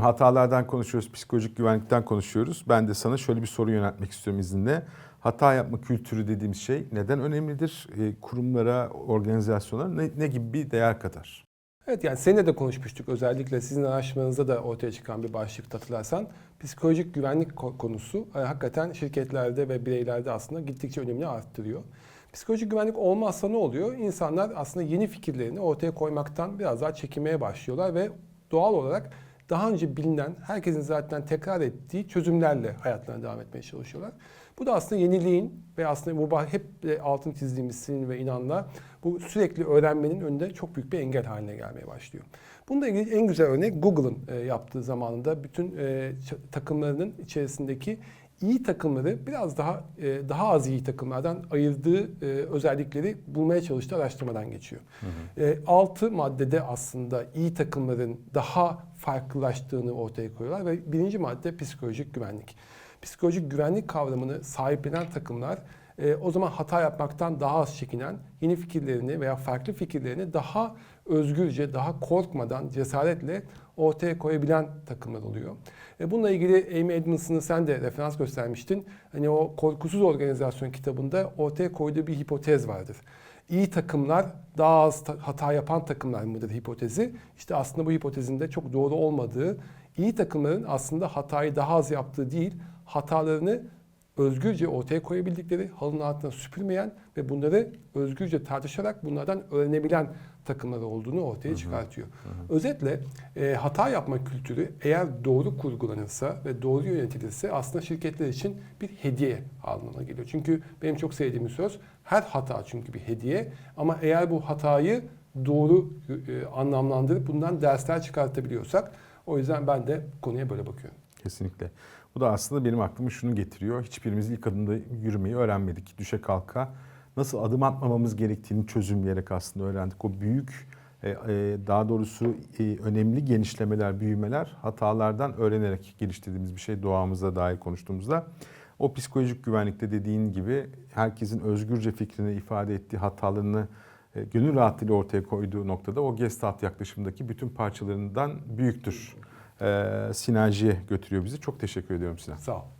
Şimdi hatalardan konuşuyoruz, psikolojik güvenlikten konuşuyoruz. Ben de sana şöyle bir soru yöneltmek istiyorum izninle. Hata yapma kültürü dediğimiz şey neden önemlidir? E, kurumlara, organizasyonlara ne, ne gibi bir değer katar? Evet yani seninle de konuşmuştuk özellikle sizin araştırmanızda da ortaya çıkan bir başlık hatırlarsan. Psikolojik güvenlik ko- konusu e, hakikaten şirketlerde ve bireylerde aslında gittikçe önemini arttırıyor. Psikolojik güvenlik olmazsa ne oluyor? İnsanlar aslında yeni fikirlerini ortaya koymaktan biraz daha çekinmeye başlıyorlar ve doğal olarak daha önce bilinen, herkesin zaten tekrar ettiği çözümlerle hayatlarına devam etmeye çalışıyorlar. Bu da aslında yeniliğin ve aslında bu hep altın çizdiğimiz senin ve inanla bu sürekli öğrenmenin önünde çok büyük bir engel haline gelmeye başlıyor. Bununla ilgili en güzel örnek Google'ın e, yaptığı zamanında bütün e, takımlarının içerisindeki iyi takımları biraz daha e, daha az iyi takımlardan ayırdığı e, özellikleri bulmaya çalıştığı araştırmadan geçiyor. E, altı maddede aslında iyi takımların daha farklılaştığını ortaya koyuyorlar ve birinci madde psikolojik güvenlik. Psikolojik güvenlik kavramını sahiplenen takımlar e, o zaman hata yapmaktan daha az çekinen, yeni fikirlerini veya farklı fikirlerini daha özgürce, daha korkmadan, cesaretle ortaya koyabilen takımlar oluyor. E, bununla ilgili Amy Edmondson'ı sen de referans göstermiştin. Hani o Korkusuz Organizasyon kitabında ortaya koyduğu bir hipotez vardır. İyi takımlar daha az ta- hata yapan takımlar mıdır hipotezi? İşte aslında bu hipotezin de çok doğru olmadığı, iyi takımların aslında hatayı daha az yaptığı değil, hatalarını özgürce ortaya koyabildikleri, halının altına süpürmeyen ve bunları özgürce tartışarak bunlardan öğrenebilen takımlar olduğunu ortaya çıkartıyor. Özetle e, hata yapma kültürü eğer doğru kurgulanırsa ve doğru yönetilirse aslında şirketler için bir hediye anlamına geliyor. Çünkü benim çok sevdiğim bir söz, her hata çünkü bir hediye ama eğer bu hatayı doğru e, anlamlandırıp bundan dersler çıkartabiliyorsak o yüzden ben de konuya böyle bakıyorum. Kesinlikle. Bu da aslında benim aklıma şunu getiriyor. Hiçbirimiz ilk adımda yürümeyi öğrenmedik. Düşe kalka nasıl adım atmamamız gerektiğini çözümleyerek aslında öğrendik. O büyük, e, e, daha doğrusu e, önemli genişlemeler, büyümeler hatalardan öğrenerek geliştirdiğimiz bir şey doğamıza dair konuştuğumuzda. O psikolojik güvenlikte dediğin gibi herkesin özgürce fikrini ifade ettiği hatalarını gönül rahatlığıyla ortaya koyduğu noktada o gestalt yaklaşımdaki bütün parçalarından büyüktür. Sinerjiye götürüyor bizi. Çok teşekkür ediyorum Sinan. Sağ ol.